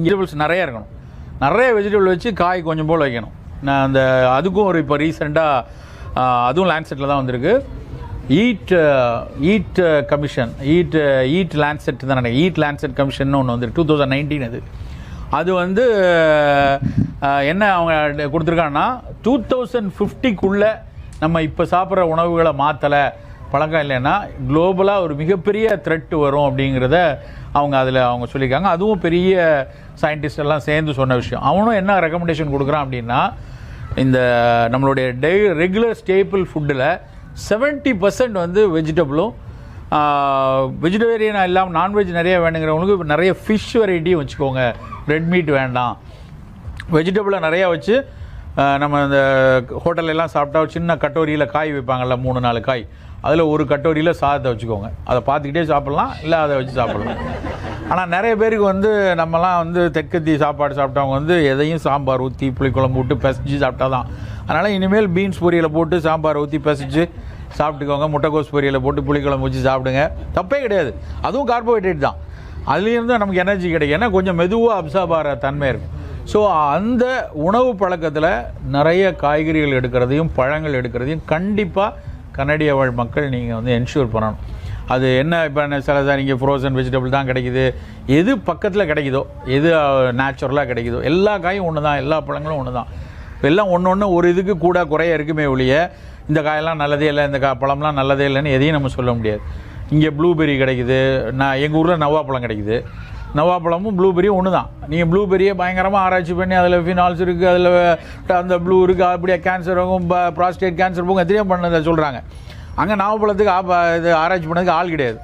Vegetables நிறைய இருக்கணும். நிறைய வெஜிடபிள் வச்சு காய் கொஞ்சம் போல் வைக்கணும். நான் அந்த அதுக்கும் ஒரு இப்போ ரீசெண்டாக அதுவும் லேண்ட்செட்டில் தான் வந்திருக்கு. ஈட் ஈட் கமிஷன் ஈட் ஈட் லேண்ட்செட் தான் நினைக்கிறேன். ஈட் லேண்ட்செட் கமிஷன் ஒன்று வந்து டூ தௌசண்ட் நைன்டீன் அது. அது வந்து என்ன அவங்க கொடுத்துருக்காங்கன்னா டூ தௌசண்ட் ஃபிஃப்டிக்குள்ளே நம்ம இப்போ சாப்பிட்ற உணவுகளை மாற்றலை பழக்கம் இல்லைன்னா குளோபலாக ஒரு மிகப்பெரிய த்ரெட் வரும் அப்படிங்கிறத அவங்க அதில் அவங்க சொல்லியிருக்காங்க. அதுவும் பெரிய சயின்டிஸ்ட் எல்லாம் சேர்ந்து சொன்ன விஷயம். அவனும் என்ன ரெக்கமெண்டேஷன் கொடுக்குறான் அப்படின்னா இந்த நம்மளுடைய டெய் ரெகுலர் ஸ்டேபிள் ஃபுட்டில் செவன்ட்டி பர்சன்ட் வந்து வெஜிடபிளும் வெஜிடேரியனாக இல்லாமல் நான்வெஜ் நிறைய வேணுங்கிறவங்களுக்கு நிறைய ஃபிஷ் வெரைட்டியும் வச்சுக்கோங்க. ரெட் மீட் வேண்டாம். வெஜிடபிளை நிறையா வச்சு நம்ம இந்த ஹோட்டலெல்லாம் சாப்பிட்டா சின்ன கட்டோரியில் காய் வைப்பாங்கல்ல மூணு நாலு காய். அதில் ஒரு கட்டோரியில் சாதத்தை வச்சுக்கோங்க. அதை பார்த்துக்கிட்டே சாப்பிட்லாம் இல்லை அதை வச்சு சாப்பிட்லாம். ஆனால் நிறைய பேருக்கு வந்து நம்மலாம் வந்து தெற்கத்தி சாப்பாடு சாப்பிட்டவங்க வந்து எதையும் சாம்பார் ஊற்றி புளிக்குழம்பு விட்டு பிசைஞ்சு சாப்பிட்டா தான் அதனால் இனிமேல் பீன்ஸ் பொரியலை போட்டு சாம்பார் ஊற்றி பிசைஞ்சு சாப்பிட்டுக்கோங்க. முட்டைக்கோஸ் பொரியலை போட்டு புளிக்குழம்பு வச்சு சாப்பிடுங்க. தப்பே கிடையாது. அதுவும் கார்போஹைட்ரேட் தான். அதுலேருந்து நமக்கு எனர்ஜி கிடைக்கும். ஏன்னா கொஞ்சம் மெதுவாக அப்சார்ப் ஆகிற தன்மை இருக்கும். ஸோ அந்த உணவு பழக்கத்தில் நிறைய காய்கறிகள் எடுக்கிறதையும் பழங்கள் எடுக்கிறதையும் கண்டிப்பாக கனடிய வாழ் மக்கள் நீங்கள் வந்து என்ஷூர் பண்ணணும். அது என்ன இப்போ சில சார் இங்கே ஃப்ரோசன் வெஜிடபிள் தான் கிடைக்குது. எது பக்கத்தில் கிடைக்குதோ எது நேச்சுரலாக கிடைக்குதோ எல்லா காயும் ஒன்று தான் எல்லா பழங்களும் ஒன்று தான் எல்லாம் ஒன்று ஒன்று ஒரு இதுக்கு கூட குறைய இருக்குமே ஒழிய இந்த காயெல்லாம் நல்லதே இல்லை இந்த கா பழம்லாம் நல்லதே இல்லைன்னு எதையும் நம்ம சொல்ல முடியாது. இங்கே ப்ளூபெர்ரி கிடைக்குது நான் எங்கள் ஊரில் நவ்வாப்பழம் கிடைக்குது. நவாப்பழமும் ப்ளூபெரியும் ஒன்று தான் நீங்கள் ப்ளூபெரியை பயங்கரமாக ஆராய்ச்சி பண்ணி அதில் ஃபினால்ஸ் இருக்குது அதில் அந்த ப்ளூ இருக்குது அப்படியே கேன்சர் போகும் ப்ராஸ்டேட் கேன்சர் போகும் எத்தனையோ பண்ணதை சொல்கிறாங்க அங்கே நாவப்பழத்துக்கு ஆ இது ஆராய்ச்சி பண்ணதுக்கு ஆள் கிடையாது.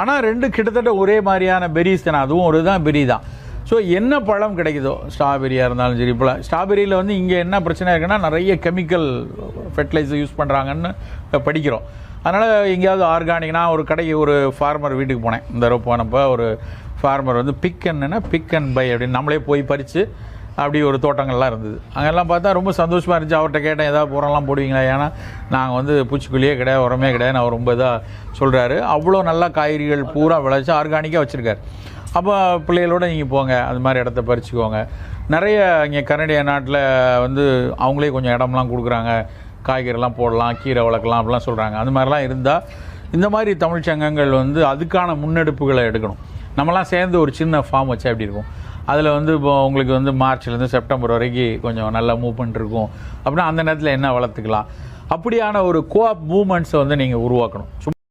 ஆனால் ரெண்டு கிட்டத்தட்ட ஒரே மாதிரியான பெரிஸ் தானே அதுவும் ஒரு தான் பெரி தான். ஸோ என்ன பழம் கிடைக்குதோ ஸ்ட்ராபெரியாக இருந்தாலும் சரி பழம் ஸ்ட்ராபெரியில் வந்து இங்கே என்ன பிரச்சனை இருக்குன்னா நிறைய கெமிக்கல் ஃபெர்டிலைசர் யூஸ் பண்ணுறாங்கன்னு படிக்கிறோம். அதனால் எங்கேயாவது ஆர்கானிக்னா ஒரு கடைக்கு ஒரு ஃபார்மர் வீட்டுக்கு போனேன். இந்த தடவை போனப்போ ஒரு ஃபார்மர் வந்து பிக் அண்ட்னா பிக் அண்ட் பை அப்படின்னு நம்மளே போய் பறித்து அப்படி ஒரு தோட்டங்கள்லாம் இருந்தது. அங்கெல்லாம் பார்த்தா ரொம்ப சந்தோஷமாக இருந்துச்சு. அவர்கிட்ட கேட்டேன் ஏதாவது உரம்லாம் போடுவீங்களா? ஏன்னா நாங்கள் வந்து பூச்சிக்கொல்லியே கிடையாது உரமே கிடையாது. நான் ரொம்ப இதாக சொல்கிறாரு அவ்வளோ நல்லா காய்கறிகள் பூரா விளைச்சி ஆர்கானிக்காக வச்சுருக்காரு. அப்போ பிள்ளைகளோட நீங்கள் போங்க அது மாதிரி இடத்த பறிச்சுக்கோங்க. நிறைய இங்கே கனடிய நாட்டில் வந்து அவங்களே கொஞ்சம் இடம்லாம் கொடுக்குறாங்க. காய்கறிலாம் போடலாம் கீரை வளர்க்கலாம் அப்படிலாம் சொல்கிறாங்க அந்த மாதிரிலாம் இருந்தால் இந்த மாதிரி தமிழ் சங்கங்கள் வந்து அதுக்கான முன்னெடுப்புகளை எடுக்கணும். நம்மலாம் சேர்ந்து ஒரு சின்ன ஃபார்ம் வச்சா எப்படி இருக்கும்? அதில் வந்து இப்போ உங்களுக்கு வந்து மார்ச்லேருந்து செப்டம்பர் வரைக்கும் கொஞ்சம் நல்லா மூவ்மெண்ட் இருக்கும். அப்படின்னா அந்த நேரத்தில் என்ன வளர்த்துக்கலாம்? அப்படியான ஒரு கோஆப் மூமெண்ட்ஸை வந்து நீங்கள் உருவாக்கணும். சும்மா